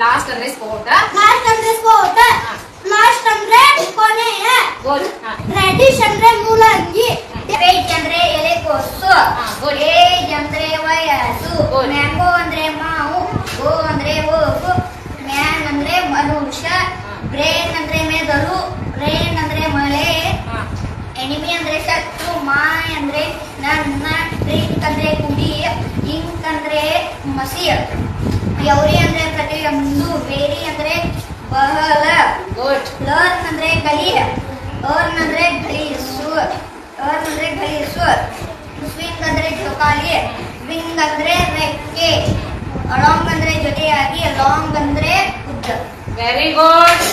ಅಂದ್ರೆ ಸ್ಫೋಟ ಲಾಸ್ಟ್ ಅಂದ್ರೆ ಸ್ಫೋಟ ಲಾಸ್ಟ್ ಅಂದ್ರೆ ಕೊನೆಯ ಹಾ. ರೆಡಿಶ್ ಅಂದ್ರೆ ಮೂಲಂಗಿ. ವೇಜ್ ಅಂದ್ರೆ ಎಲೆಕೋಸು. ಏಜ್ ಅಂದ್ರೆ ವಯಸ್ಸು. ಮ್ಯಾಂಗೋ ಅಂದ್ರೆ ಮಾವು. ಓ ಅಂದ್ರೆ ಹೋಗು ಮ್ಯಾನ್ ಅಂದ್ರೆ ಮನುಷ್ಯ. ಬ್ರೇನ್ ಅಂದ್ರೆ ಮೆದುಳು. ರೈನ್ ಅಂದ್ರೆ ಮಳೆ. ಎನಿಮಿ ಅಂದ್ರೆ ಶತ್ರು. ಮಾಯ್ ಅಂದ್ರೆ ನನ್ನ. ಡ್ರಿಂಕ್ ಅಂದ್ರೆ ಕುಡಿ ಇಂಕ್ ಅಂದ್ರೆ ಮಸಿ ಯೌರಿ ಅಂದ್ರೆ ಪ್ರತಿಯೊಂದು ಬೇರಿ ಅಂದ್ರೆ ಬಹಳ ಗುಡ್ ಲರ್ನ್ ಅಂದ್ರೆ ಕಲಿ ಅರ್ನ್ ಅಂದ್ರೆ ಗಳಿಸು ಅರ್ನ್ ಅಂದ್ರೆ ಗಳಿಸು ಸ್ವಿಂಗ್ ಅಂದ್ರೆ ಜೋಕಾಲಿ ವಿಂಗ್ ಅಂದ್ರೆ ರೆಕ್ಕೆ ಅಲಾಂಗ್ ಅಂದ್ರೆ ಜೊತೆಯಾಗಿ ಲಾಂಗ್ ಅಂದ್ರೆ ಉದ್ದ ವೆರಿ ಗುಡ್